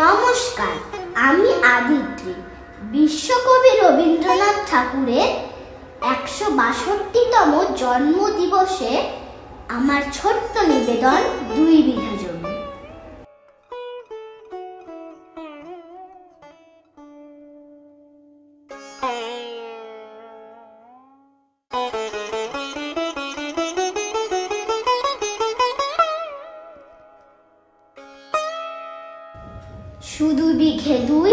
নমস্কার আমি আদিত্রি। বিশ্বকবি রবীন্দ্রনাথ ঠাকুরের একশো বাষট্টিতম জন্মদিবসে আমার ছোট্ট নিবেদন দুই বিঘা দুই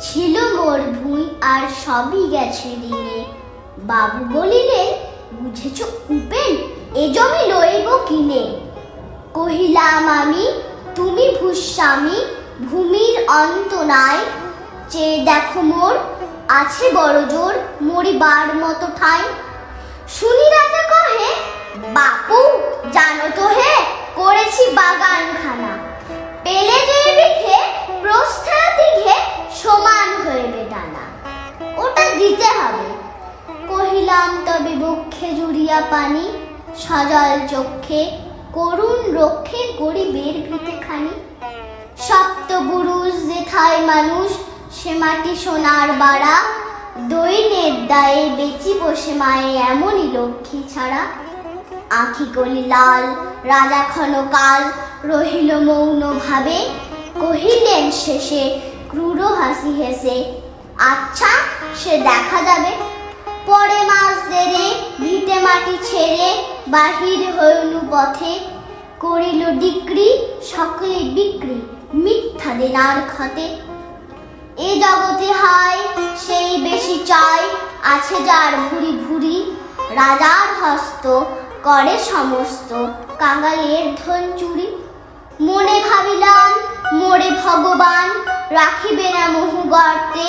ছিল মোর ভুঁই আর সবই গেছে ঋণে। বাবু বলিলেন বুঝেছ উপেন, এ জমি লইব কিনে? কহিলাম, আমি, তুমি ভূস্বামী, ভূমির অন্ত নাই। চেয়ে দেখো মোর, আছে বড় জোর মরিবার মতো ঠাই। শুনি রাজা কহে, বাপু, জানো তো হে, করেছি বাগানখানা। পেলে দুই বিঘে পানি সজল চক্ষে, করুণ রক্ষে গরিবের ভিতে খানি সপ্ত পুরুষ যেথায় মানুষ, সে মাটি সোনার বাড়া। দৈনের দায়ে বেচি বসে মায়ে এমনই লক্ষ্মী ছাড়া। আখি কলি লাল, রাজা ক্ষণকাল রহিল মৌন ভাবে। কহিলেন শেষে, ক্রূর হাসি হেসে আচ্ছা সে দেখা যাবে। পরে মাস দেরে ভিটে মাটি ছেড়ে বাহির হইলু পথে। করিল ডিক্রি, সকলে বিক্রি, মিথ্যা দেনার খতে। এ জগতে হায় সেই বেশি চাই, আছে যার ভুরি ভুরি। রাজার হস্ত করে সমস্ত, কাঙালের ধন চুরি। মনে ভাবিলাম, মোরে ভগবান, রাখিবে না মহু গর্তে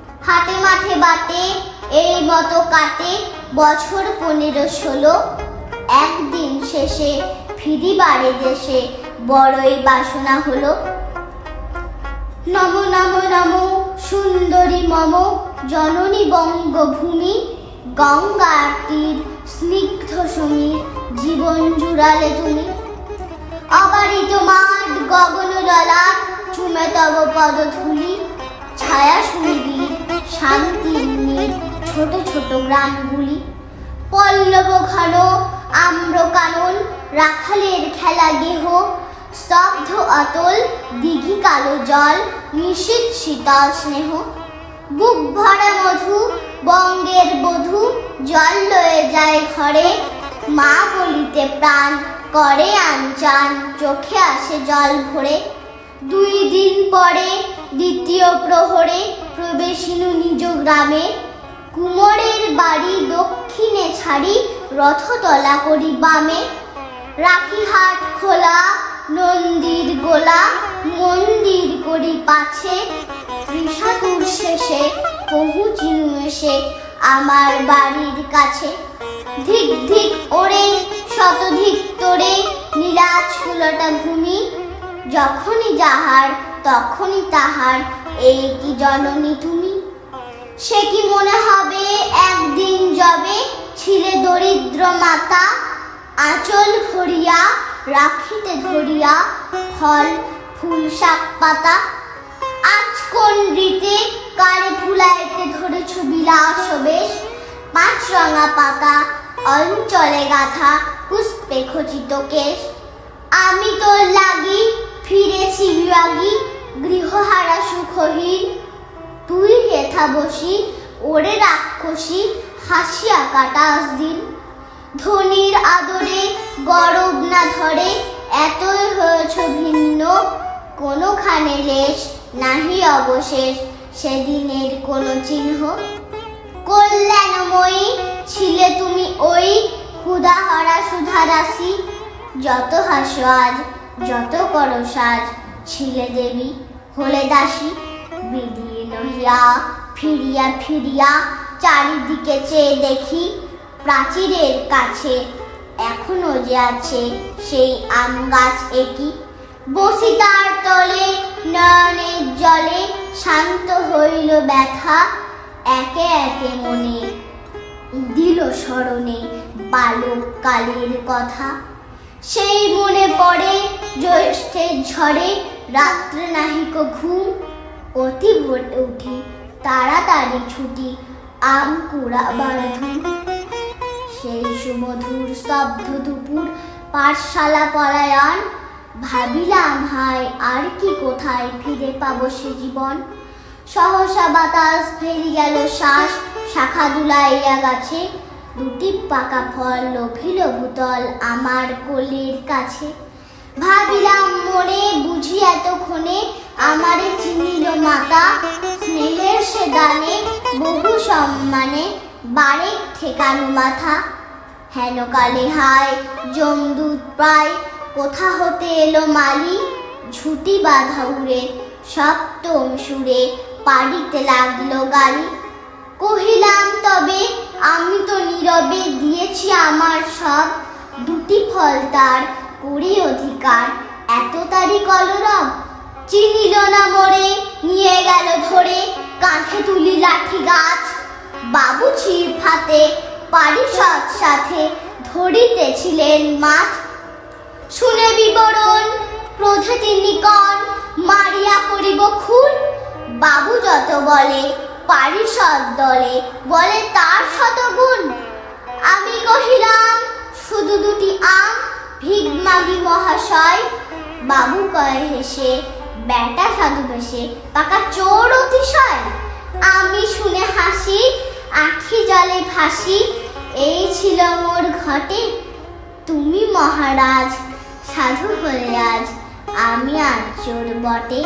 হাটে মাঠে বাটে, এই মতো কাটে বছর পনেরো ষোলো। একদিন শেষে ফিরিবারে দেশে বড়ই বাসনা হলো। নম নম নম, সুন্দরী মম, জননী বঙ্গভূমি গঙ্গার তীর স্নিগ্ধ সমীর, জীবন জুড়ালে তুমি। অবারিত মাঠ গগন ললাট চুমে তব পদধূলি ছায়া সুনিবিড় শান্তির নীড় ছোট ছোট গ্রামগুলি। পল্লব ঘন আম্র কানন রাখালের খেলা গেহ, স্তব্ধ অতল, দিঘি কালো জল নিশীত শীতল স্নেহ। বুক ভরা মধু, বঙ্গের বধূ, জল লয়ে যায় ঘরে। মা বলিতে প্রাণ, করে আনচান চোখে আসে জল ভরে। দুই দিন পরে দ্বিতীয় প্রহরে প্রবেশিনু নিজ গ্রামে। কুমোরের বাড়ি দক্ষিণে ছাড়ি রথতলা করি বামে। রাখিহাট খোলা, নন্দীর গোলা, মন্দির করি পাছে। ত্রিশাতুর শেষে পৌঁছিনু এসে আমার বাড়ির কাছে। ধিক ধিক ওরে শতধিক তোরে নীলাজ কুলটা ভূমি। যখনই যাহার, তখনই তাহার। এই কি জননী তুমি? সে কি মনে হবে একদিন যবে ছিলে দরিদ্র মাতা? আঁচল ভরিয়া, রাখিতে ধরিয়া, ফল, ফুল, শাক, পাতা? আজ কোন রীতে কারে ফুলাইতে ধরেছ বিলাস বেশ? পাঁচ রঙা পাতা, অঞ্চলে গাথা, পুষ্পে খচিত কেশ? আমি তোর লাগি ফিরেছি বিরাগী গৃহহারা সুখহীন তুই হেথা বসি, ওরে রাক্ষসী, হাসিয়া কাটাস দিন। ধনির আদরে গরব না ধরে, এতই হয়েছ ভিন্ন। কোনোখানে লেশ নাহি অবশেষ, সেদিনের কোনো চিহ্ন। কল্যাণময়ী ছিলে তুমি ওই, ক্ষুধাহরা সুধারাসি যত হাসো আজ যত করো সাজ, ছিলে দেবী, হলে দাসী বিদীর্ণ হিয়া ফিরিয়া ফিরিয়া, চারিদিকে চেয়ে দেখি প্রাচীরের কাছে। এখনও যে আছে সেই আম গাছ একই। বসি তার তলে, নয়নের জলে শান্ত হইল ব্যথা। একে একে মনে দিল স্মরণে বালক কালের কথা। সেই মনে পড়ে, জ্যৈষ্ঠের ঝড়ে, রাত্রে নাহিক ঘুম। অতি ভোরে উঠি, তাড়াতাড়ি ছুটি, আম, কুড়া ধুম সেই সুমধুর স্তব্ধ দুপুর, পাঠশালা পলায়ন। ভাবিলাম, হায়, আর কি কোথায় ফিরে পাবো সে জীবন? সহসা বাতাস ফেরি গেল শ্বাস, শাখা দুলাইয়া গাছে। দুটি পাকা ফল লোভিল ভূতল আমার কোলের কাছে। ভাবিলাম মনে বুঝি এতক্ষণে আমারে চিনিল মাতা স্নেহের সে দানে বহু সম্মানে বারেক ঠেকানো মাথা। হেন কালে হায় জমদূত প্রায় কোথা হতে এলো মালি? ঝুটি বাঁধা উড়ে সপ্তম সুরে পাড়িতে লাগল গালি দিয়েছি আমার সব। দুটি ফল তার করি অধিকার। এত তারি কলরব। চিনিল না মরে, নিয়ে গেল ধরে কাঁধে তুলি লাঠি গাছ। বাবু ছিপ হাতে পারিষদ সাথে ধরিতেছিলেন মাছ। শুনে বিবরণ ক্রোধে তিনি কন মারিয়া করিব খুন। বাবু যত বলে, পারিষদ দলে বলে তার শতগুণ। আমি কহিলাম, শুধু দুটি আম ভিক মাগি মহাশয়? বাবু কয়ে হেসে, ব্যাটা সাধু বেশে, পাকা চোর অতিশয়। আমি শুনে হাসি, আখি জলে ভাসি, এই ছিল মোর ঘটে। তুমি মহারাজ, সাধু হলে আজ, আমি আজ চোর বটে।